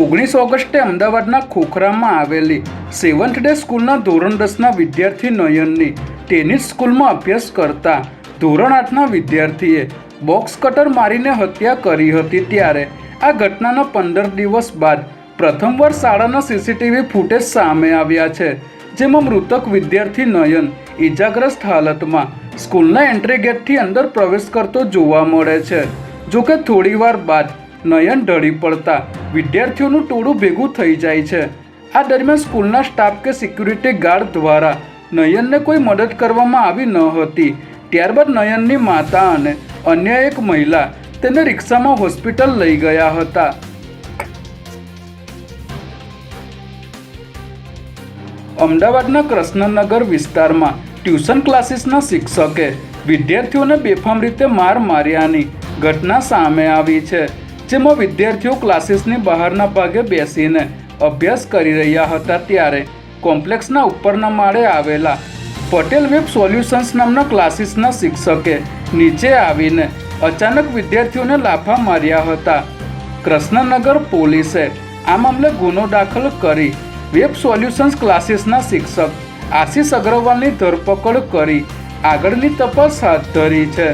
ઓગણીસ ઓગસ્ટે અમદાવાદના ખોખરામાં આવેલી સેવન્થ ડે સ્કૂલના ધોરણ દસના વિદ્યાર્થી નયનની ટેનિસ સ્કૂલમાં અભ્યાસ કરતા ધોરણ આઠના વિદ્યાર્થીએ બોક્સ કટર મારીને હત્યા કરી હતી ત્યારે આ ઘટનાના પંદર દિવસ બાદ પ્રથમવાર શાળાના સીસીટીવી ફૂટેજ સામે આવ્યા છે, જેમાં મૃતક વિદ્યાર્થી નયન ઈજાગ્રસ્ત હાલતમાં સ્કૂલના એન્ટ્રી ગેટથી અંદર પ્રવેશ કરતો જોવા મળે છે. જોકે થોડીવાર બાદ નયન ઢળી પડતા વિદ્યાર્થીઓનું ટોળું ભેગું થઈ જાય છે. આ દરમિયાન સ્કૂલના સ્ટાફ કે સિક્યુરિટી ગાર્ડ દ્વારા નયનને કોઈ મદદ કરવામાં આવી ન હતી. ત્યારબાદ નયનની માતા અને અન્ય એક મહિલા તેને રિક્ષામાં હોસ્પિટલ લઈ ગયા હતા. અમદાવાદના કૃષ્ણનગર વિસ્તારમાં ટ્યુશન ક્લાસીસના શિક્ષકે વિદ્યાર્થીઓને બેફામ રીતે માર માર્યાની ઘટના સામે આવી છે. જેમાં વિદ્યાર્થીઓ ક્લાસીસની બહારના ભાગે બેસીને અભ્યાસ કરી રહ્યા હતા ત્યારે કોમ્પ્લેક્સના ઉપરના માળે આવેલા પટેલ વેબ સોલ્યુશન્સ નામના ક્લાસીસના શિક્ષકે નીચે આવીને અચાનક વિદ્યાર્થીઓને લાફા માર્યા હતા. કૃષ્ણનગર પોલીસે આ મામલે ગુનો દાખલ કરી વેબ સોલ્યુશન્સ ક્લાસીસના શિક્ષક આશીષ અગ્રવાલની ધરપકડ કરી આગળની તપાસ હાથ ધરી છે.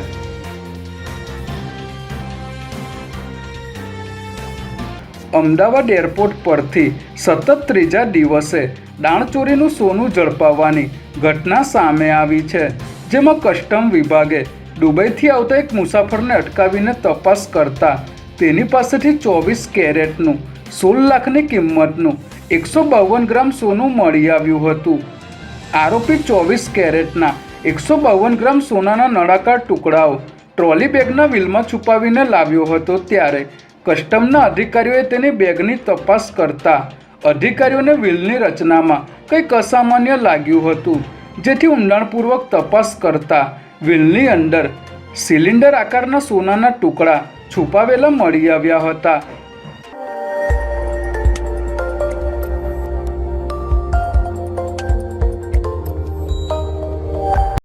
અમદાવાદ એરપોર્ટ પરથી સતત ત્રીજા દિવસે દાણચોરીનું સોનું ઝડપાવવાની ઘટના સામે આવી છે, જેમાં કસ્ટમ વિભાગે દુબઈથી આવતા એક મુસાફરને અટકાવીને તપાસ કરતા તેની પાસેથી ચોવીસ કેરેટનું સોળ લાખની કિંમતનું એકસો બાવન ગ્રામ સોનું મળી આવ્યું હતું. આરોપી ચોવીસ કેરેટના એકસો બાવન ગ્રામ સોનાના નળાકાર ટુકડાઓ ટ્રોલી બેગના વ્હીલમાં છુપાવીને લાવ્યો હતો ત્યારે કસ્ટમના અધિકારીઓએ તેની બેગની તપાસ કરતા અધિકારીઓને વ્હીલની રચનામાં કંઈક અસામાન્ય લાગ્યું હતું, જેથી ઊંડાણપૂર્વક તપાસ કરતા વ્હીલની અંદર સિલિન્ડર આકારના સોનાના ટુકડા છુપાવેલા મળી આવ્યા હતા.